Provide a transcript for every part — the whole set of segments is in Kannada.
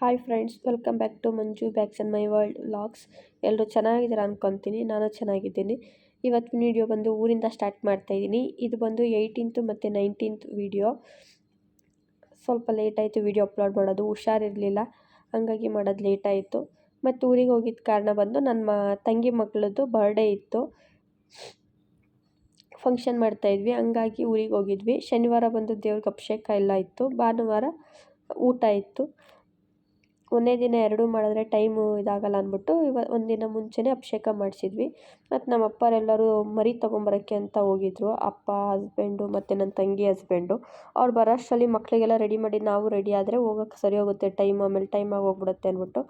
Hi friends welcome back to Manju backs and my world vlogs ಎಲ್ಲರೂ ಚೆನ್ನಾಗಿದ್ದೀರಾ ಅನ್ಕೊತೀನಿ, ನಾನು ಚೆನ್ನಾಗಿದ್ದೀನಿ. ಇವತ್ತು ವಿಡಿಯೋ ಬಂದು ಊರಿಂದ ಸ್ಟಾರ್ಟ್ ಮಾಡ್ತಾ ಇದ್ದೀನಿ. ಇದು ಬಂದು ಏಯ್ಟೀನ್ತು ಮತ್ತು ನೈನ್ಟೀನ್ತ್ ವಿಡಿಯೋ ಸ್ವಲ್ಪ ಲೇಟ್ ಆಯಿತು ವಿಡಿಯೋ ಅಪ್ಲೋಡ್ ಮಾಡೋದು, ಹುಷಾರಿರಲಿಲ್ಲ. ಹಾಗಾಗಿ ಮಾಡೋದು ಲೇಟ್ ಆಯಿತು. ಮತ್ತು ಊರಿಗೆ ಹೋಗಿದ್ದ ಕಾರಣ ಬಂದು ನನ್ನ ತಂಗಿ ಮಗಳದ್ದು ಬರ್ಡೇ ಇತ್ತು. ಫಂಕ್ಷನ್ ಮಾಡ್ತಾಯಿದ್ವಿ ಹಂಗಾಗಿ ಊರಿಗೆ ಹೋಗಿದ್ವಿ. ಶನಿವಾರ ಬಂದು ದೇವ್ರಿಗೆ ಅಭಿಷೇಕ ಎಲ್ಲ ಇತ್ತು. ಭಾನುವಾರ ಊಟ ಇತ್ತು. ಒಂದೇ ದಿನ ಎರಡೂ ಮಾಡಿದ್ರೆ ಟೈಮು ಇದಾಗಲ್ಲ ಅಂದ್ಬಿಟ್ಟು ಇವ, ಒಂದಿನ ಮುಂಚೆನೇ ಅಭಿಷೇಕ ಮಾಡಿಸಿದ್ವಿ. ಮತ್ತು ನಮ್ಮ ಅಪ್ಪರೆಲ್ಲರೂ ಮರಿ ತೊಗೊಂಬರೋಕ್ಕೆ ಅಂತ ಹೋಗಿದ್ರು. ಅಪ್ಪ, ಹಸ್ಬೆಂಡು ಮತ್ತು ನನ್ನ ತಂಗಿ ಹಸ್ಬೆಂಡು. ಅವ್ರು ಬರೋಷ್ಟರಲ್ಲಿ ಮಕ್ಕಳಿಗೆಲ್ಲ ರೆಡಿ ಮಾಡಿ ನಾವು ರೆಡಿ ಆದರೆ ಹೋಗೋಕ್ಕೆ ಸರಿ ಹೋಗುತ್ತೆ. ಟೈಮ್ ಆಮೇಲೆ ಟೈಮಾಗಿ ಹೋಗ್ಬಿಡುತ್ತೆ ಅಂದ್ಬಿಟ್ಟು.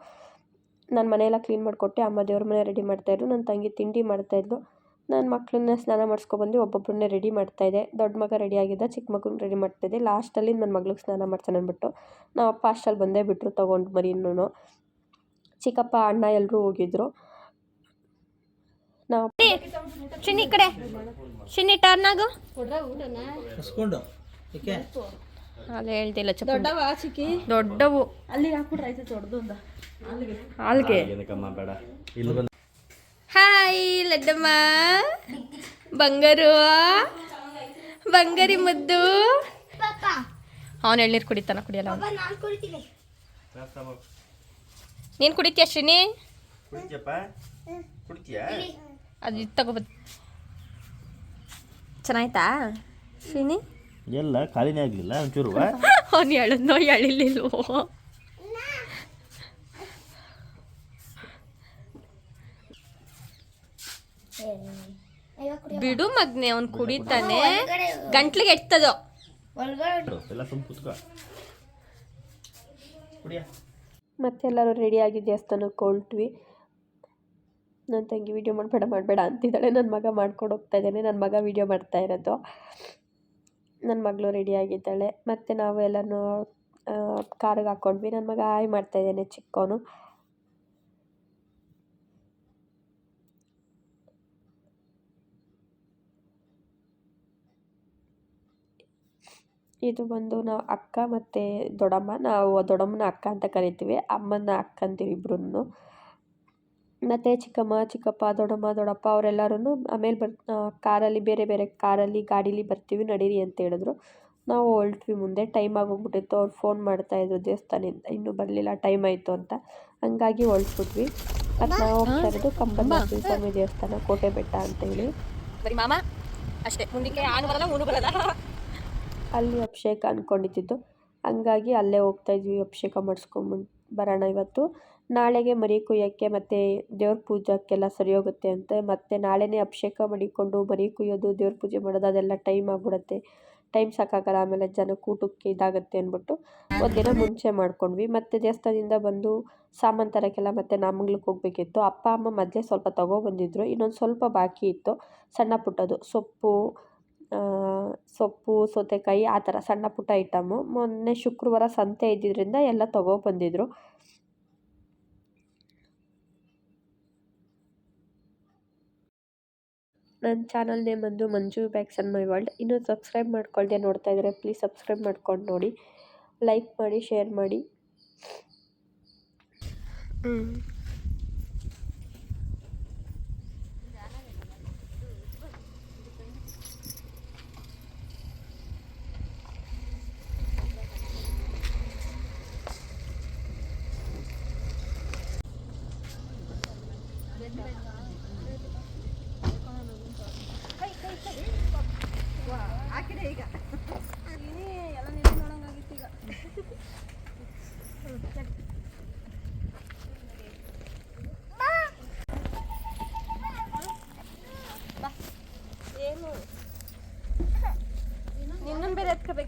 ನಾನು ಮನೆಯೆಲ್ಲ ಕ್ಲೀನ್ ಮಾಡಿಕೊಟ್ಟೆ. ಅಮ್ಮ ದೇವ್ರ ಮನೆ ರೆಡಿ ಮಾಡ್ತಾಯಿದ್ರು ನನ್ನ ತಂಗಿ ತಿಂಡಿ ಮಾಡ್ತಾಯಿದ್ಲು ನನ್ನ ಮಕ್ಕಳನ್ನ ಸ್ನಾನ ಮಾಡಿಸ್ಕೊಬಂದು ಒಬ್ಬೊಬ್ಬರನ್ನೇ ರೆಡಿ ಮಾಡ್ತಾಯಿದ್ದೆ ದೊಡ್ಡ ಮಗ ರೆಡಿ ಆಗಿದ್ದ ಚಿಕ್ಕ ಮಗನ ರೆಡಿ ಮಾಡ್ತಾಯಿದ್ದೆ ಲಾಸ್ಟಲ್ಲಿ ನನ್ನ ಮಗ್ಳಿಗೆ ಸ್ನಾನ ಮಾಡ್ತಾನೆ ಅಂದ್ಬಿಟ್ಟು ನಾವು ಅಪ್ಪ ಅಷ್ಟಲ್ಲಿ ಬಂದೇ ಬಿಟ್ಟರು ತೊಗೊಂಡು ಮರಿನೂ. ಚಿಕ್ಕಪ್ಪ ಅಣ್ಣ ಎಲ್ಲರೂ ಹೋಗಿದ್ರು. ನಾವು ಶಿನಿ ಕಡೆ. ಶಿನಿ ಟರ್ನ್ ಆಗು. ಅಲ್ಲಿ ಹೇಳ್ತಿಲ್ಲ ದೊಡ್ಡವ ಚಿಕ್ಕಿ? ದೊಡ್ಡವು. ಅಲ್ಲಿ ಹಾಕ್ಬಿಟ್ರೆ ಆಯ್ತು ದೊಡ್ಡದು ಅಲ್ಲಿಗೆ ಹಾಲ್ಗೆ ಬೇಡ. ಇಲ್ಲಿ ಹಾಯ್ ಲಡ್ಡಮ್ಮ. ಬಂಗಾರು ಬಂಗಾರಿ ಮುದ್ದು. ಅವನು ಎಳ್ನೀರು ಕುಡಿತಾನ ಕುಡಿಯಲ್ಲ ನೀನ್ ನೀನು ಕುಡಿತೀಯ ಶ್ರೀನಿ? ಅದು ತಗೋಬೋದು ಚೆನ್ನಾಯ್ತಾ ಶ್ರೀನಿ? ಎಲ್ಲ ಖಾಲಿನೇ ಆಗಲಿಲ್ಲ ಒಂಚೂರು. ಅವನು ಎಳದ್ನೋ ಎಳಿಲಿಲ್ವೋ? ಬಿಡು ಮಗ್ನೆ ಅವ್ನು ಕುಡಿತಾನೆ. ಗಂಟ್ಲಿಗೆ ಎತ್ತದೋ ಎಲ್ಲ ಸುಮ್ ಕುತ್ಕೋ. ಕುಡಿಯ. ಮತ್ತೆಲ್ಲರೂ ರೆಡಿಯಾಗಿ ದೇವಸ್ಥಾನಕ್ಕೆ ಹೊರಟ್ವಿ ನನ್ನ ತಂಗಿ ವೀಡಿಯೋ ಮಾಡಬೇಡ ಮಾಡಬೇಡ ಅಂತಿದ್ದಾಳೆ. ನನ್ನ ಮಗ ಮಾಡ್ಕೊಂಡು ಹೋಗ್ತಾ ಇದ್ದಾನೆ. ನನ್ನ ಮಗ ವೀಡಿಯೋ ಮಾಡ್ತಾ ಇರೋದು. ನನ್ನ ಮಗಳು ರೆಡಿಯಾಗಿದ್ದಾಳೆ ಮತ್ತು ನಾವು ಎಲ್ಲನೂ ಕಾರಿಗೆ ಹಾಕ್ಕೊಂಡ್ವಿ ನನ್ನ ಮಗ ಹಾಯ್ ಮಾಡ್ತಾ ಇದ್ದಾನೆ ಚಿಕ್ಕವನು ಇದು ಬಂದು ನಾವು ಅಕ್ಕ ಮತ್ತು ದೊಡ್ಡಮ್ಮ ನಾವು ದೊಡ್ಡಮ್ಮನ ಅಕ್ಕ ಅಂತ ಕರಿತೀವಿ ಅಮ್ಮನ ಅಕ್ಕ ಅಂತೀವಿ ಇಬ್ರೂ ಮತ್ತು ಚಿಕ್ಕಮ್ಮ ಚಿಕ್ಕಪ್ಪ ದೊಡ್ಡಮ್ಮ ದೊಡ್ಡಪ್ಪ ಅವರೆಲ್ಲರೂ ಆಮೇಲೆ ಬರ್ ಕಾರಲ್ಲಿ ಬೇರೆ ಬೇರೆ ಕಾರಲ್ಲಿ ಗಾಡೀಲಿ ಬರ್ತೀವಿ ನಡೀರಿ ಅಂತ ಹೇಳಿದ್ರು. ನಾವು ಹೊರಟ್ವಿ ಮುಂದೆ ಟೈಮ್ ಆಗೋಗ್ಬಿಟ್ಟಿತ್ತು ಅವ್ರು ಫೋನ್ ಮಾಡ್ತಾಯಿದ್ರು ದೇವಸ್ಥಾನದಿಂದ ಇನ್ನೂ ಬರಲಿಲ್ಲ ಟೈಮ್ ಆಯಿತು ಅಂತ. ಹಂಗಾಗಿ ಹೊರಟ್ಬಿಟ್ವಿ. ಮತ್ತು ನಾವು ಹೋಗ್ತಾ ಇರೋದು ಕಂಬನಾಥ ಸ್ವಾಮಿ ದೇವಸ್ಥಾನ ಕೋಟೆ ಬೆಟ್ಟ ಅಂತ ಹೇಳಿ. ಅಷ್ಟೇ. ಮುಂದಕ್ಕೆ ಅಲ್ಲಿ ಅಭಿಷೇಕ ಅಂದ್ಕೊಂಡಿದ್ದು ಹಂಗಾಗಿ ಅಲ್ಲೇ ಹೋಗ್ತಾ ಇದ್ವಿ, ಅಭಿಷೇಕ ಮಾಡಿಸ್ಕೊಂಬಂದು ಬರೋಣ ಇವತ್ತು. ನಾಳೆಗೆ ಮರಿ ಕುಯ್ಯೋಕ್ಕೆ ಮತ್ತು ದೇವ್ರ ಪೂಜಕ್ಕೆಲ್ಲ ಸರಿ ಹೋಗುತ್ತೆ ಅಂತ. ಮತ್ತು ನಾಳೆನೇ ಅಭಿಷೇಕ ಮಾಡಿಕೊಂಡು ಮರಿ ಕುಯ್ಯೋದು, ದೇವ್ರ ಪೂಜೆ ಮಾಡೋದು ಅದೆಲ್ಲ ಟೈಮ್ ಆಗಿಬಿಡುತ್ತೆ. ಟೈಮ್ ಸಾಕಾಗಲ್ಲ, ಆಮೇಲೆ ಜನಕ್ಕೆ ಊಟಕ್ಕೆ ಇದಾಗುತ್ತೆ ಅಂದ್ಬಿಟ್ಟು ಒಂದಿನ ಮುಂಚೆ ಮಾಡ್ಕೊಂಡ್ವಿ. ಮತ್ತು ದೇವಸ್ಥಾನದಿಂದ ಬಂದು ಸಾಮಾನು ತರೋಕ್ಕೆಲ್ಲ ಮತ್ತು ನಾಮಂಗ್ಲಕ್ಕೆ ಹೋಗ್ಬೇಕಿತ್ತು. ಅಪ್ಪ, ಅಮ್ಮ ಮೊದಲೇ ಸ್ವಲ್ಪ ತೊಗೊಬಂದಿದ್ರು ಇನ್ನೊಂದು ಸ್ವಲ್ಪ ಬಾಕಿ ಇತ್ತು, ಸಣ್ಣ ಪುಟ್ಟದು ಸೊಪ್ಪು ಸೊಪ್ಪು, ಸೌತೆಕಾಯಿ ಆ ಥರ ಸಣ್ಣ ಪುಟ್ಟ ಐಟಮು ಮೊನ್ನೆ ಶುಕ್ರವಾರ ಸಂತೆ ಇದ್ದಿದ್ದರಿಂದ ಎಲ್ಲ ತೊಗೊಬಂದಿದ್ರು ನನ್ನ ಚಾನಲ್ ನೇಮ್ ಬಂದು Manju backs and my world ಇನ್ನೂ ಸಬ್ಸ್ಕ್ರೈಬ್ ಮಾಡ್ಕೊಳ್ದೆ ನೋಡ್ತಾ ಇದ್ದಾರೆ ಪ್ಲೀಸ್ ಸಬ್ಸ್ಕ್ರೈಬ್ ಮಾಡ್ಕೊಂಡು ನೋಡಿ. ಲೈಕ್ ಮಾಡಿ ಶೇರ್ ಮಾಡಿ.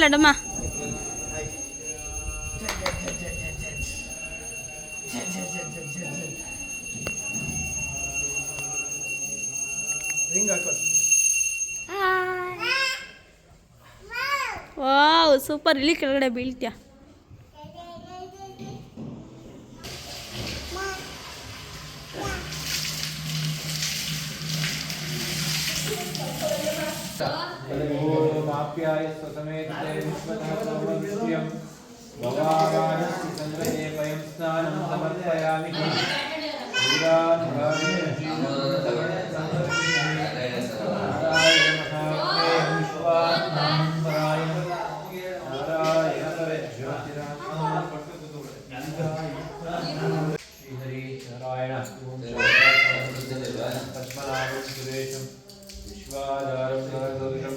ಏ ಲಡ್ಡಮ್ಮ ವಾವ್ ಸೂಪರ್ ಇಲ್ಲಿ ಕೆಳಗಡೆ ಬೀಳ್ತೀಯ ओमाप्याय स्वसमेते विश्वतः सौमनृत्यं भवावानस्य सङ्गते वयं स्नानं समर्पयामि वीरानुभावे नारायण महात्मे विश्वात्मानन्दराय नारायण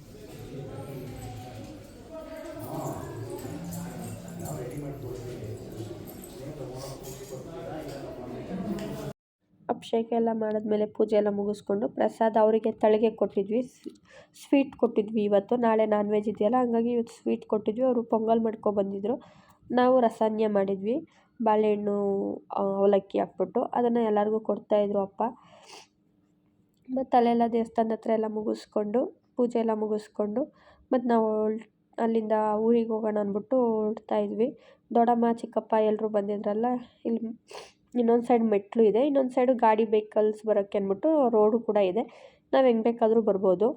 ಅಭಿಷೇಕ ಎಲ್ಲ ಮಾಡಿದ್ಮೇಲೆ ಪೂಜೆ ಎಲ್ಲ ಮುಗಿಸ್ಕೊಂಡು ಪ್ರಸಾದ ಅವರಿಗೆ ತಳಿಗೆ ಕೊಟ್ಟಿದ್ವಿ. ಸ್ವೀಟ್ ಕೊಟ್ಟಿದ್ವಿ ಇವತ್ತು. ನಾಳೆ ನಾನ್ ವೆಜ್ ಇದೆಯಲ್ಲ, ಹಂಗಾಗಿ ಇವತ್ತು ಸ್ವೀಟ್ ಕೊಟ್ಟಿದ್ವಿ. ಅವರು ಪೊಂಗಲ್ ಮಾಡ್ಕೊಬಂದಿದ್ರು ನಾವು ರಸಾನ್ಯ ಮಾಡಿದ್ವಿ. ಬಾಳೆಹಣ್ಣು ಅವಲಕ್ಕಿ ಹಾಕ್ಬಿಟ್ಟು ಅದನ್ನು ಎಲ್ಲರಿಗೂ ಕೊಡ್ತಾಯಿದ್ರು ಅಪ್ಪ. ಮತ್ತು ಅಲ್ಲೆಲ್ಲ ದೇವಸ್ಥಾನದ ಹತ್ರ ಎಲ್ಲ ಮುಗಿಸ್ಕೊಂಡು, ಪೂಜೆ ಎಲ್ಲ ಮುಗಿಸ್ಕೊಂಡು, ಮತ್ತು ನಾವು ಅಲ್ಲಿಂದ ಊರಿಗೆ ಹೋಗೋಣ ಅಂದ್ಬಿಟ್ಟು ಹೊರಡ್ತಾ ಇದ್ವಿ. ದೊಡ್ಡಮ್ಮ, ಚಿಕ್ಕಪ್ಪ ಎಲ್ಲರೂ ಬಂದಿದ್ರಲ್ಲ, ಇಲ್ಲಿ ಇನ್ನೊಂದು ಸೈಡ್ ಮೆಟ್ಲು ಇದೆ, ಇನ್ನೊಂದು ಸೈಡು ಗಾಡಿ ವೆಹಿಕಲ್ಸ್ ಬರೋಕ್ಕೆ ಅಂದ್ಬಿಟ್ಟು ರೋಡು ಕೂಡ ಇದೆ. ನಾವು ಹೆಂಗೆ ಬೇಕಾದರೂ ಬರ್ಬೋದು.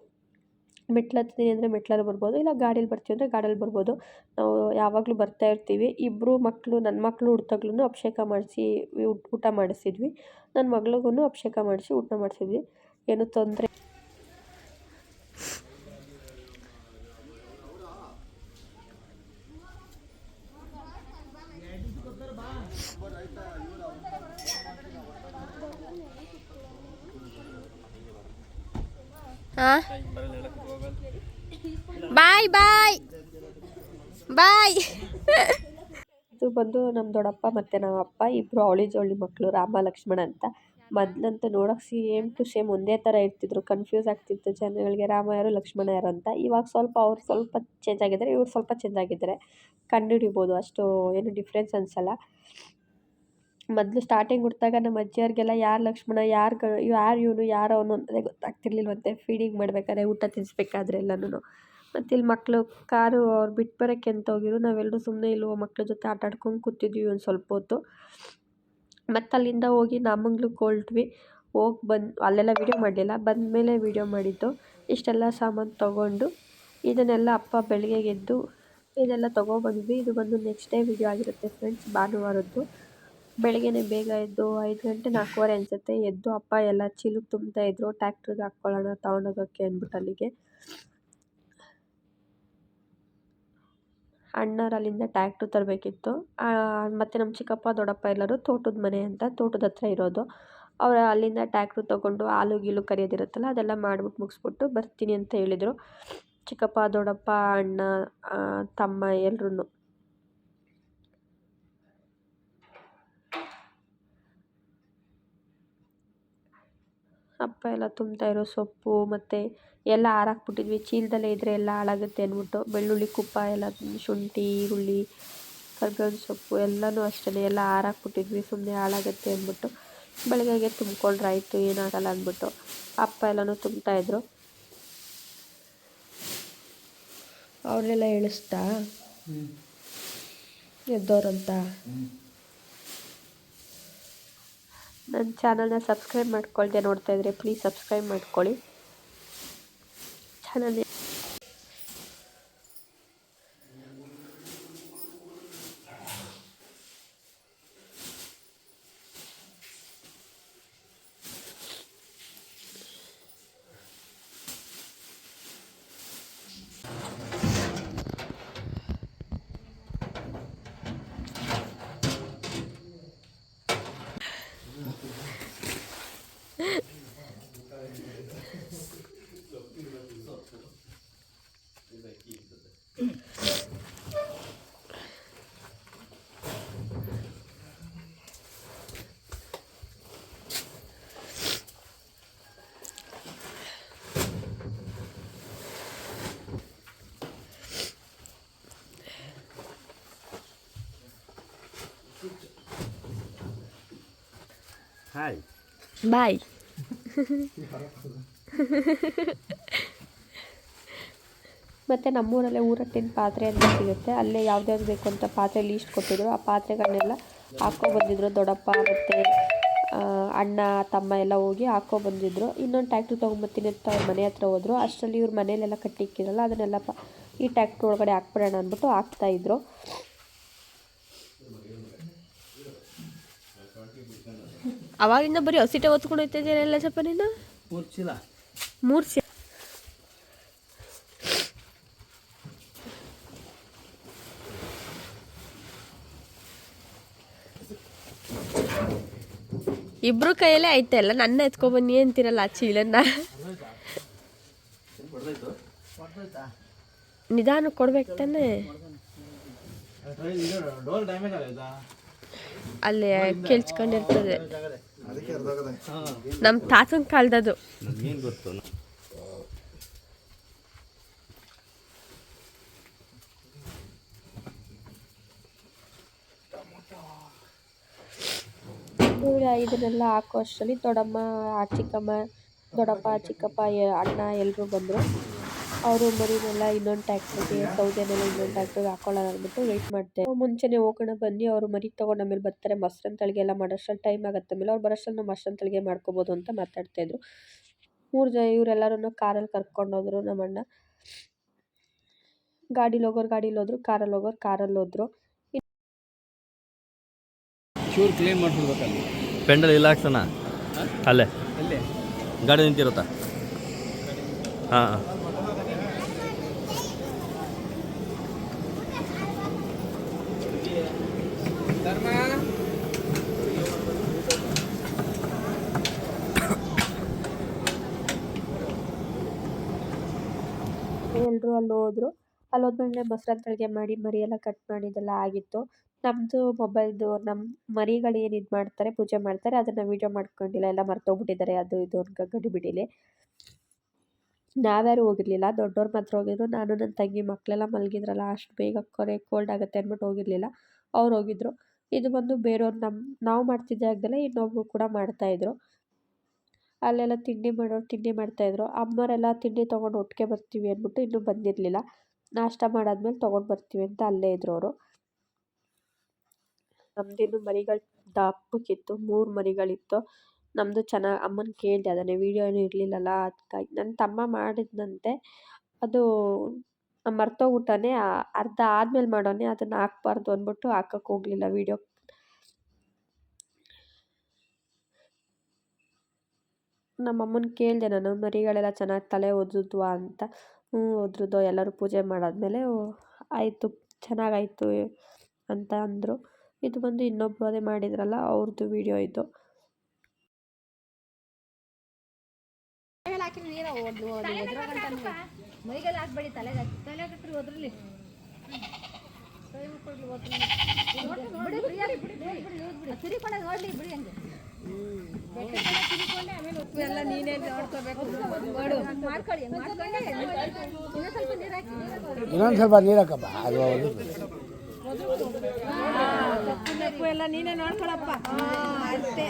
ಮೆಟ್ಲು ಹತ್ತೀನಿ ಅಂದರೆ ಮೆಟ್ಲಲ್ಲಿ ಬರ್ಬೋದು, ಇಲ್ಲ ಗಾಡೀಲಿ ಬರ್ತೀವಿ ಅಂದರೆ ಗಾಡೀಲಿ ಬರ್ಬೋದು. ನಾವು ಯಾವಾಗಲೂ ಬರ್ತಾ ಇರ್ತೀವಿ. ಇಬ್ಬರು ಮಕ್ಕಳು ನನ್ನ ಮಕ್ಕಳು ಹುಡ್ತಾಗ್ಲೂ ಅಭಿಷೇಕ ಮಾಡಿಸಿ ಊಟ ಮಾಡಿಸಿದ್ವಿ. ನನ್ನ ಮಗಳಿಗೂ ಅಭಿಷೇಕ ಮಾಡಿಸಿ ಊಟ ಮಾಡಿಸಿದ್ವಿ. ಏನು ತೊಂದರೆ ಹಾಂ ಬಾಯ್ ಬಾಯ್. ಬಾಯ್. ಇದು ಬಂದು ನಮ್ಮ ದೊಡ್ಡಪ್ಪ ಮತ್ತು ನಮ್ಮ ಅಪ್ಪ ಇಬ್ಬರು ಅವಳಿ ಜವಳಿ ಮಕ್ಕಳು ರಾಮ ಲಕ್ಷ್ಮಣ ಅಂತ. ಮೊದ್ಲಂತೂ ನೋಡೋಕೆ ಸೇಮ್ ಟು ಸೇಮ್ ಒಂದೇ ಥರ ಇರ್ತಿದ್ರು. ಕನ್ಫ್ಯೂಸ್ ಆಗ್ತಿತ್ತು ಜನಗಳಿಗೆ ರಾಮ ಯಾರು, ಲಕ್ಷ್ಮಣ ಯಾರು ಅಂತ. ಇವಾಗ ಸ್ವಲ್ಪ ಅವ್ರು ಸ್ವಲ್ಪ ಚೇಂಜ್ ಆಗಿದ್ದಾರೆ, ಇವ್ರು ಸ್ವಲ್ಪ ಚೇಂಜ್ ಆಗಿದ್ದಾರೆ. ಕಂಡುಹಿಡಿಬೋದು, ಅಷ್ಟು ಏನು ಡಿಫ್ರೆನ್ಸ್ ಅನಿಸಲ್ಲ. ಮೊದಲು ಸ್ಟಾರ್ಟಿಂಗ್ ಹುಟ್ಟಿದಾಗ ನಮ್ಮ ಅಜ್ಜಿಯವ್ರಿಗೆಲ್ಲ ಯಾರು ಲಕ್ಷ್ಮಣ, ಯಾರು ಯಾರು ಇವನು, ಯಾರು ಅವನು ಅಂತಲೇ ಗೊತ್ತಾಗ್ತಿರ್ಲಿಲ್ವಂತೆ. ಫೀಡಿಂಗ್ ಮಾಡಬೇಕಾದ್ರೆ ಊಟ ತಿನ್ನಿಸ್ಬೇಕಾದ್ರೆ ಎಲ್ಲನೂ ಮತ್ತು ಇಲ್ಲಿ ಮಕ್ಕಳು ಕಾರು ಅವ್ರು ಬಿಟ್ಟು ಬರೋಕ್ಕೆ ಅಂತ ಹೋಗಿರು ನಾವೆಲ್ಲರೂ ಸುಮ್ಮನೆ ಇಲ್ಲಿ ಮಕ್ಕಳ ಜೊತೆ ಆಟ ಆಡ್ಕೊಂಡು ಕೂತಿದ್ವಿ ಒಂದು ಸ್ವಲ್ಪ ಹೊತ್ತು. ಮತ್ತು ಅಲ್ಲಿಂದ ಹೋಗಿ ನಾಮಂಗ್ಲಕ್ಕೆ ಹೊರಟ್ವಿ. ಹೋಗಿ ಬಂದು, ಅಲ್ಲೆಲ್ಲ ವೀಡಿಯೋ ಮಾಡಲಿಲ್ಲ, ಬಂದಮೇಲೆ ವೀಡಿಯೋ ಮಾಡಿದ್ದು. ಇಷ್ಟೆಲ್ಲ ಸಾಮಾನು ತೊಗೊಂಡು, ಇದನ್ನೆಲ್ಲ ಅಪ್ಪ ಬೆಳಗ್ಗೆ ಎದ್ದು ಇದೆಲ್ಲ ತೊಗೊಬಂದ್ವಿ. ಇದು ಬಂದು ನೆಕ್ಸ್ಟ್ ಡೇ ವೀಡಿಯೋ ಆಗಿರುತ್ತೆ ಫ್ರೆಂಡ್ಸ್ ಭಾನುವಾರದ್ದು. ಬೆಳಗ್ಗೆನೆ ಬೇಗ ಎದ್ದು ಐದು ಗಂಟೆ, ನಾಲ್ಕೂವರೆ ಅನಿಸುತ್ತೆ. ಎದ್ದು ಅಪ್ಪ ಎಲ್ಲ ಚೀಲಕ್ಕೆ ತುಂಬ್ತಾ ಇದ್ರು ಟ್ಯಾಕ್ಟ್ರಿಗೆ ಹಾಕ್ಕೊಳ್ಳೋಣ ತೊಗೊಂಡೋಗೋಕ್ಕೆ ಅಂದ್ಬಿಟ್ಟು ಅಲ್ಲಿಗೆ. ಅಣ್ಣವ್ರು ಅಲ್ಲಿಂದ ಟ್ಯಾಕ್ಟ್ರು ತರಬೇಕಿತ್ತು. ಮತ್ತು ನಮ್ಮ ಚಿಕ್ಕಪ್ಪ, ದೊಡ್ಡಪ್ಪ ಎಲ್ಲರೂ ತೋಟದ ಮನೆ ಅಂತ ತೋಟದ ಹತ್ರ ಇರೋದು. ಅವ್ರು ಅಲ್ಲಿಂದ ಟ್ಯಾಕ್ಟ್ರು ತೊಗೊಂಡು ಹಾಲು ಗೀಲು ಕರಿಯೋದಿರುತ್ತಲ್ಲ, ಅದೆಲ್ಲ ಮಾಡ್ಬಿಟ್ಟು ಮುಗಿಸ್ಬಿಟ್ಟು ಬರ್ತೀನಿ ಅಂತ ಹೇಳಿದರು. ಚಿಕ್ಕಪ್ಪ, ದೊಡ್ಡಪ್ಪ, ಅಣ್ಣ ತಮ್ಮ ಎಲ್ರೂ ಅಪ್ಪ ಎಲ್ಲ ತುಂಬ್ತಾ ಇರೋ ಸೊಪ್ಪು ಮತ್ತು ಎಲ್ಲ ಹಾರಾಕ್ಬಿಟ್ಟಿದ್ವಿ. ಚೀಲದಲ್ಲೇ ಇದ್ದರೆ ಎಲ್ಲ ಹಾಳಾಗುತ್ತೆ ಅಂದ್ಬಿಟ್ಟು ಬೆಳ್ಳುಳ್ಳಿ ಕುಪ್ಪ ಎಲ್ಲ ಶುಂಠಿ ಈರುಳ್ಳಿ ಕರ್ಬೇವಿನ ಸೊಪ್ಪು ಎಲ್ಲನೂ ಅಷ್ಟೇ ಎಲ್ಲ ಹಾರಾಕ್ಬಿಟ್ಟಿದ್ವಿ. ಸುಮ್ಮನೆ ಹಾಳಾಗುತ್ತೆ ಅಂದ್ಬಿಟ್ಟು ಬೆಳಗ್ಗೆಗೆ ತುಂಬ್ಕೊಂಡ್ರೆ ಆಯಿತು ಏನಾಗಲ್ಲ ಅಂದ್ಬಿಟ್ಟು ಅಪ್ಪ ಎಲ್ಲನೂ ತುಂಬ್ತಾಯಿದ್ರು ಅವರೆಲ್ಲ ಇಳಿಸ್ತಾ ಎದ್ದವ್ರಂತ ನನ್ನ ಚಾನಲ್ನ ಸಬ್ಸ್ಕ್ರೈಬ್ ಮಾಡ್ಕೊಳ್ದೆ ನೋಡ್ತಾ ಇದ್ರೆ ಪ್ಲೀಸ್ ಸಬ್ಸ್ಕ್ರೈಬ್ ಮಾಡ್ಕೊಳ್ಳಿ. ಚಾನಲ್ ಬಾಯ್ ಮತ್ತು ನಮ್ಮೂರಲ್ಲೇ ಊರಟ್ಟಿನ ಪಾತ್ರೆ ಅಂತ ಸಿಗುತ್ತೆ. ಅಲ್ಲೇ ಯಾವ್ದ್ಯಾವ್ದು ಬೇಕು ಅಂತ ಪಾತ್ರೆ ಲೀಸ್ಟ್ ಕೊಟ್ಟಿದ್ರು. ಆ ಪಾತ್ರೆಗಳನ್ನೆಲ್ಲ ಹಾಕ್ಕೊಬಂದಿದ್ರು ದೊಡ್ಡಪ್ಪ ಮತ್ತು ಅಣ್ಣ, ತಮ್ಮ ಎಲ್ಲ ಹೋಗಿ ಹಾಕ್ಕೊಬಂದಿದ್ರು ಇನ್ನೊಂದು ಟ್ಯಾಕ್ಟ್ರ್ ತೊಗೊಂಬರ್ತೀನಿ ಅಂತ ಅವ್ರ ಮನೆ ಹತ್ರ ಹೋದ್ರು. ಅಷ್ಟರಲ್ಲಿ ಇವ್ರ ಮನೇಲೆಲ್ಲ ಕಟ್ಟಿಕ್ಕಿರಲ್ಲ. ಅದನ್ನೆಲ್ಲ ಈ ಟ್ಯಾಕ್ಟ್ರ್ ಒಳಗಡೆ ಹಾಕ್ಬಿಡೋಣ ಅಂದ್ಬಿಟ್ಟು ಹಾಕ್ತಾಯಿದ್ರು ಅವಾಗಿಂದ ಬರೀ ಹಸಿಟೆ ಹೊತ್ಕೊಂಡು ಹೋಗ್ತಿದ್ದೀರಲ್ಲ ಸ್ವಲ್ಪ ನೀನು ಮೂರು ಚೀಲ ಮೂರು ಚೀಲ ಇಬ್ರು ಕೈಯಲ್ಲೇ ಐತೆ ಅಲ್ಲ ನನ್ನ ಎತ್ಕೊಬನ್ನಿ ಅಂತೀರಲ್ಲ ಆ ಚೀಲನ್ನ? ನಿಧಾನ ಕೊಡ್ಬೇಕು ತಾನೆ? ಅಲ್ಲಿ ಕೇಳಿಸ್ಕೊಂಡಿರ್ತದೆ. ನಮ್ಮ ತಾತನ ಕಾಲದದು. ಇದನ್ನೆಲ್ಲ ಹಾಕೋ ಅಷ್ಟರಲ್ಲಿ ದೊಡ್ಡಮ್ಮ ಆ ಚಿಕ್ಕಮ್ಮ ದೊಡ್ಡಪ್ಪ ಚಿಕ್ಕಪ್ಪ ಎ- ಅಣ್ಣ ಎಲ್ಲರೂ ಬಂದರು. ಅವರು ಮರಿನೆಲ್ಲ ಇನ್ನೊಂದು ಟ್ಯಾಕ್ಟ್ರಿಗೆ ಸೌದೆನೆಲ್ಲ ಇನ್ನೊಂದು ಟ್ಯಾಕ್ಟ್ರಿಗೆ ಹಾಕೊಳ್ಳೋಣ ಅಂದ್ಬಿಟ್ಟು ವೆಯ್ಟ್ ಮಾಡ್ತಾರೆ ಮುಂಚೆನೇ ಹೋಗೋಣ ಬನ್ನಿ. ಅವರು ಮರಿ ತಗೊಂಡ ಮೇಲೆ ಬರ್ತಾರೆ. ಮಸ್ರನ್ ತಳಿಗೆ ಎಲ್ಲ ಮಾಡೋಷ್ಟ್ರಲ್ಲಿ ಟೈಮ್ ಆಗುತ್ತೆ. ಮೇಲೆ ಅವ್ರು ಬರೋಷ್ಟು ನಾವು ಮಸ್ರನ್ ತಳಿಗೆ ಮಾಡ್ಕೋಬೋದು ಅಂತ ಮಾತಾಡ್ತಾಯಿದ್ರು ಮೂರು ಜನ ಇವರೆಲ್ಲರೂ ಕಾರಲ್ಲಿ ಕರ್ಕೊಂಡು ಹೋದ್ರು ನಮ್ಮ ಅಣ್ಣ ಗಾಡೀಲಿ ಹೋಗೋರು ಗಾಡೀಲಿ ಹೋದ್ರು ಕಾರಲ್ಲಿ ಹೋಗೋರು ಕಾರಲ್ಲಿ ಹೋದ್ರು. ಚೂರು ಕ್ಲೀನ್ ಮಾಡ್ಕೊಳ್ಬೇಕಲ್ಲ ಪೆಂಡಲ್ ಇಲ್ಲ ಹಾಕ್ಸೋಣ ಅಲ್ಲೇ? ಅಲ್ಲೇ ಗಾಡಿ ನಿಂತಿರುತ್ತಾ? ಹಾಂ ಹಾಂ ಎಲ್ಲರೂ ಅಲ್ಲಿ ಹೋದ್ರು ಅಲ್ಲಿ ಹೋದ್ಮೇಲೆ ಮೊಸರನ್ನ ಮಾಡಿ ಮರಿ ಎಲ್ಲ ಕಟ್ ಮಾಡಿದ್ದೆಲ್ಲ ಆಗಿತ್ತು. ನಮ್ಮದು ಮೊಬೈಲ್ದು ನಮ್ಮ ಮರಿಗಳು ಏನು ಇದು ಮಾಡ್ತಾರೆ, ಪೂಜೆ ಮಾಡ್ತಾರೆ, ಅದನ್ನು ವೀಡಿಯೋ ಮಾಡ್ಕೊಂಡಿಲ್ಲ, ಎಲ್ಲ ಮರ್ತೋಗ್ಬಿಟ್ಟಿದ್ದಾರೆ, ಅದು ಇದು ಗಡಿ ಗಡಿಬಿಡಿಲಿ ನಾವ್ಯಾರು ಹೋಗಿರಲಿಲ್ಲ ದೊಡ್ಡವ್ರು ಮಾತ್ರ ಹೋಗಿದ್ರು, ನಾನು ನನ್ನ ತಂಗಿ ಮಕ್ಕಳೆಲ್ಲ ಮಲಗಿದ್ರಲ್ಲ, ಅಷ್ಟು ಬೇಗ ಕೊರೆ ಕೋಲ್ಡ್ ಆಗುತ್ತೆ ಅಂದ್ಬಿಟ್ಟು ಹೋಗಿರಲಿಲ್ಲ. ಅವ್ರು ಹೋಗಿದ್ರು. ಇದು ಬಂದು ಬೇರೆಯವ್ರು ನಮ್ಮ ನಾವು ಮಾಡ್ತಿದ್ದ ಜಾಗದಲ್ಲೇ ಇನ್ನೊಬ್ರು ಕೂಡ ಮಾಡ್ತಾಯಿದ್ರು ಅಲ್ಲೆಲ್ಲ ತಿಂಡಿ ಮಾಡೋರು ತಿಂಡಿ ಮಾಡ್ತಾಯಿದ್ರು. ಅಮ್ಮೋರೆಲ್ಲ ತಿಂಡಿ ತೊಗೊಂಡು ಒಟ್ಟಿಗೆ ಬರ್ತೀವಿ ಅಂದ್ಬಿಟ್ಟು ಇನ್ನೂ ಬಂದಿರಲಿಲ್ಲ. ನಾಷ್ಟ ಮಾಡಾದ್ಮೇಲೆ ತೊಗೊಂಡು ಬರ್ತೀವಿ ಅಂತ ಅಲ್ಲೇ ಇದ್ರು ಅವರು ನಮ್ದಿನ್ನು ಮರಿಗಳು ದಪ್ಪಕ್ಕಿತ್ತು. ಮೂರು ಮರಿಗಳಿತ್ತು. ನಮ್ಮದು ಚೆನ್ನಾಗಿ ಅಮ್ಮನ ಕೇಳಿದೆ ಅದನ್ನೇ, ವೀಡಿಯೋ ಏನೂ ಇರಲಿಲ್ಲಲ್ಲ ಅದಕ್ಕಾಗಿ ನನ್ನ ತಮ್ಮ ಮಾಡಿದಂತೆ ಅದು ಮರ್ತೋಗ್ಬಿಟ್ಟಾನೆ ಅರ್ಧ ಆದ್ಮೇಲೆ ಮಾಡೋನೆ, ಅದನ್ನು ಹಾಕ್ಬಾರ್ದು ಅಂದ್ಬಿಟ್ಟು ಹಾಕಕ್ಕೆ ಹೋಗಲಿಲ್ಲ ವೀಡಿಯೋ. ನಮ್ಮ ಅಮ್ಮನ ಕೇಳಿದೆ ನಾನು ಮರಿಗಳೆಲ್ಲ ಚೆನ್ನಾಗಿ ತಲೆ ಒದ್ದಿದ್ವಾ ಅಂತ ಹ್ಞೂ ಒದ್ರದ್ದು ಎಲ್ಲರೂ ಪೂಜೆ ಮಾಡಾದ್ಮೇಲೆ ಆಯಿತು ಚೆನ್ನಾಗಾಯಿತು ಅಂತ ಅಂದರು ಇದು ಬಂದು ಇನ್ನೊಬ್ರು ಅದೇ ಮಾಡಿದ್ರಲ್ಲ ಅವ್ರದ್ದು ವಿಡಿಯೋ ಇದು ಮೈಗೆಲ್ಲ ಹಾಕ್ಬೇಡಿ ತಲೆಗೆ ಹೋದ್ರಲ್ಲಿ ಬಿಡಿ ಬಿಡಿ ಬಿಡಿ ಹಂಗೆ ಬಿಡಿ ಬಿಡಿ ಬಿಡಿ ಬಿಡಿ ಬಿಡಿ ಬಿಡಿ ಇನ್ನೂ ಸ್ವಲ್ಪ ನೀನೇ ನೋಡ್ಕೋಬೇಕು. ಇನ್ನೊಂದು ಸ್ವಲ್ಪ ನೀರು ಹಾಕಪ್ಪ. ಅದು ಕಪ್ಪು ಎಲ್ಲ ನೀನೇ ನೋಡ್ಕೊಳಪ್ಪ. ಅಷ್ಟೇ.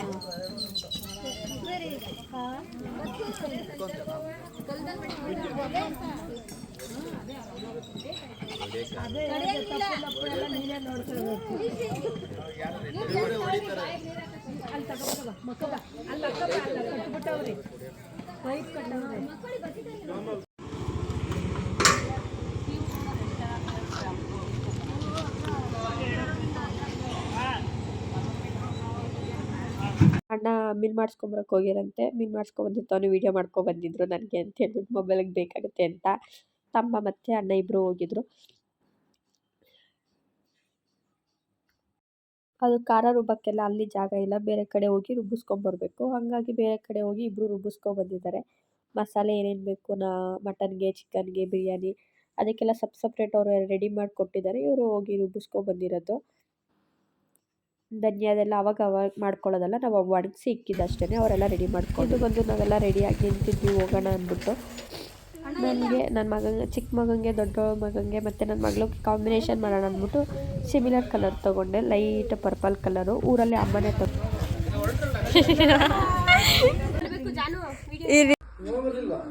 ಅಣ್ಣ ಮೀನು ಮಾಡಿಸ್ಕೊಂಬರಕ್ಕೆ ಹೋಗಿರಂತೆ. ಮೀನು ಮಾಡಿಸ್ಕೊಂಬಂದಿತ್ತು ವೀಡಿಯೋ ಮಾಡ್ಕೊಬಂದಿದ್ರು ನನಗೆ ಅಂತ ಹೇಳ್ಬಿಟ್ಟು ಮೊಬೈಲಿಗೆ ಬೇಕಾಗುತ್ತೆ ಅಂತ. ತಮ್ಮ ಮತ್ತು ಅಣ್ಣ ಇಬ್ಬರು ಹೋಗಿದ್ರು. ಅದು ಖಾರ ರುಬ್ಬಕ್ಕೆಲ್ಲ ಅಲ್ಲಿ ಜಾಗ ಇಲ್ಲ. ಬೇರೆ ಕಡೆ ಹೋಗಿ ರುಬ್ಬಿಸ್ಕೊಂಬರ್ಬೇಕು ಹಾಗಾಗಿ ಬೇರೆ ಕಡೆ ಹೋಗಿ ಇಬ್ಬರು ರುಬ್ಬಿಸ್ಕೊಬಂದಿದ್ದಾರೆ ಮಸಾಲೆ ಏನೇನು ಬೇಕು ನಾ, ಮಟನ್ಗೆ, ಚಿಕನ್ಗೆ, ಬಿರಿಯಾನಿ ಅದಕ್ಕೆಲ್ಲ ಸಪ್ ಸಪ್ರೇಟ್ ಅವರು ರೆಡಿ ಮಾಡಿ ಕೊಟ್ಟಿದ್ದಾರೆ. ಇವರು ಹೋಗಿ ರುಬ್ಬಿಸ್ಕೊಬಂದಿರೋದು ಧನ್ಯ ಅದೆಲ್ಲ ಅವಾಗ ಅವಾಗ ಮಾಡ್ಕೊಳ್ಳೋದಲ್ಲ. ನಾವು ಒಣಗಿಸಿ ಇಕ್ಕಿದ್ದು ಅಷ್ಟೇ ಅವರೆಲ್ಲ ರೆಡಿ ಮಾಡ್ಕೊಂಡು ಬಂದು ನಾವೆಲ್ಲ ರೆಡಿಯಾಗಿ ನಿಂತಿದ್ವಿ ಹೋಗೋಣ ಅಂದ್ಬಿಟ್ಟು. ನನಗೆ ನನ್ನ ಮಗಂಗೆ ಚಿಕ್ಕ ಮಗಂಗೆ ದೊಡ್ಡ ಮಗಂಗೆ ಮತ್ತು ನನ್ನ ಮಗಳು ಕಾಂಬಿನೇಷನ್ ಮಾಡೋಣ ಅಂದ್ಬಿಟ್ಟು ಸಿಮಿಲರ್ ಕಲರ್ ತೊಗೊಂಡೆ ಲೈಟ್ ಪರ್ಪಲ್ ಕಲರು ಊರಲ್ಲಿ ಅಮ್ಮನೇ ತಗೊ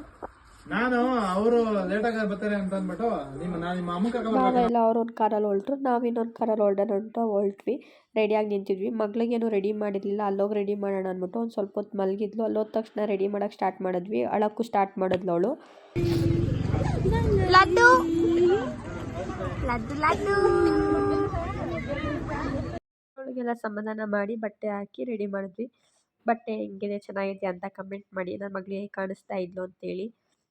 ನಾನು ಅವರು ಲೇಟಾಗಿ ಬರ್ತಾರೆ ಅಂತ ಅಂದ್ಬಿಟ್ಟು ನಿಮ್ಮ ನಾನು ನಿಮ್ಮ ಅಮ್ಮ. ನಾವೆಲ್ಲ ಅವ್ರೊಂದು ಕಾರಲ್ಲಿ ಹೊಲ್ಟ್ರು ನಾವು ಇನ್ನೊಂದು ಕಾರಲ್ಲಿ ಹೊರಡೋಣ ಅಂತ ಹೊಲ್ಟ್ವಿ ರೆಡಿಯಾಗಿ ನಿಂತಿದ್ವಿ. ಮಗಳಿಗೇನು ರೆಡಿ ಮಾಡಿರಲಿಲ್ಲ. ಅಲ್ಲೋಗಿ ರೆಡಿ ಮಾಡೋಣ ಅಂದ್ಬಿಟ್ಟು ಒಂದು ಸ್ವಲ್ಪ ಹೊತ್ತು ಮಲಗಿದ್ಲು. ಅಲ್ಲೋದ ತಕ್ಷಣ ರೆಡಿ ಮಾಡೋಕ್ಕೆ ಸ್ಟಾರ್ಟ್ ಮಾಡಿದ್ವಿ. ಅಳಕ್ಕೂ ಸ್ಟಾರ್ಟ್ ಮಾಡಿದ್ಲು ಅವಳು. ಲಡ್ಡು. ಲಡ್ಡು ಲಡ್ಡು. ಅವಳಿಗೆಲ್ಲ ಸಮಾಧಾನ ಮಾಡಿ ಬಟ್ಟೆ ಹಾಕಿ ರೆಡಿ ಮಾಡಿದ್ವಿ. ಬಟ್ಟೆ ಹೆಂಗಿದೆ ಚೆನ್ನಾಗಿದೆ ಅಂತ ಕಮೆಂಟ್ ಮಾಡಿ. ನನ್ನ ಮಗಳಿಗೆ ಹೇಗೆ ಕಾಣಿಸ್ತಾ ಇದ್ಲು ಅಂತೇಳಿ.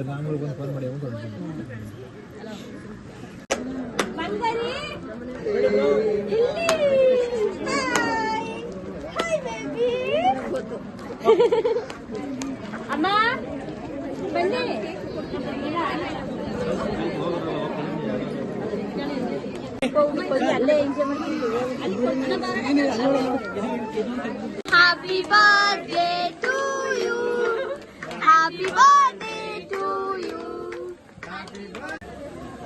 ನೋಡ್ದೋಳು ರಾಮುಗಳು ಬಂದು ಫೋನ್ ಮಾಡಿ ಅವ್ನು ಅಮ್ಮ ಬನ್ನಿ ಅಲ್ಲೇ enjoy Happy birthday to you. Happy birthday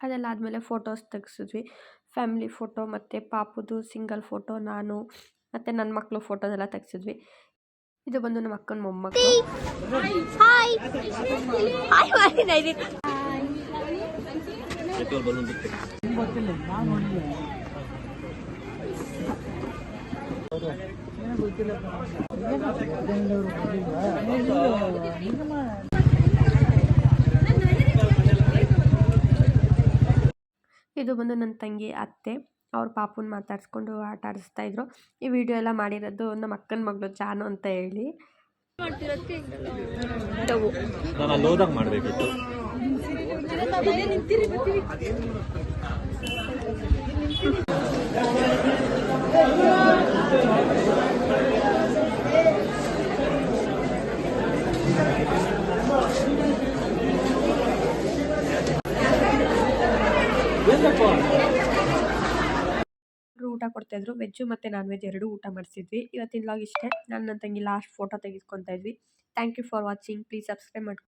ಅದೆಲ್ಲ ಆದಮೇಲೆ ಫೋಟೋಸ್ ತೆಗೆಸಿದ್ವಿ. ಫ್ಯಾಮಿಲಿ ಫೋಟೋ ಮತ್ತು ಪಾಪುದು ಸಿಂಗಲ್ ಫೋಟೋ ನಾನು ಮತ್ತು ನನ್ನ ಮಕ್ಕಳು ಫೋಟೋದೆಲ್ಲ ತೆಗೆಸಿದ್ವಿ. ಇದು ಬಂದು ನಮ್ಮ ಅಕ್ಕನ ಮೊಮ್ಮಕ್ಕಳು ಹಾಯ್ ಇದು ಬಂದು ನನ್ನ ತಂಗಿ ಅತ್ತೆ. ಅವ್ರ ಪಾಪುನ ಮಾತಾಡಿಸ್ಕೊಂಡು ಆಟ ಆಡಿಸ್ತಾ ಇದ್ರು. ಈ ವಿಡಿಯೋ ಎಲ್ಲ ಮಾಡಿರೋದು ನಮ್ಮ ಅಕ್ಕನ ಮಗಳು ಜಾನು ಅಂತ ಹೇಳಿ. ಎಲ್ರು ಊಟ ಕೊಡ್ತಾಯಿದ್ರು ವೆಜ್ಜು ಮತ್ತು ನಾನ್ ವೆಜ್ ಎರಡೂ ಊಟ ಮಾಡಿಸಿದ್ವಿ. ಇವತ್ತಿನ ಲಾಗ್ ಇಷ್ಟೇ. ನಾನು ನನ್ನ ತಂಗಿ ಲಾಸ್ಟ್ ಫೋಟೋ ತೆಗೆಸ್ಕೊತಾ ಇದ್ವಿ. Thank you for watching please subscribe ಮಾಡಿ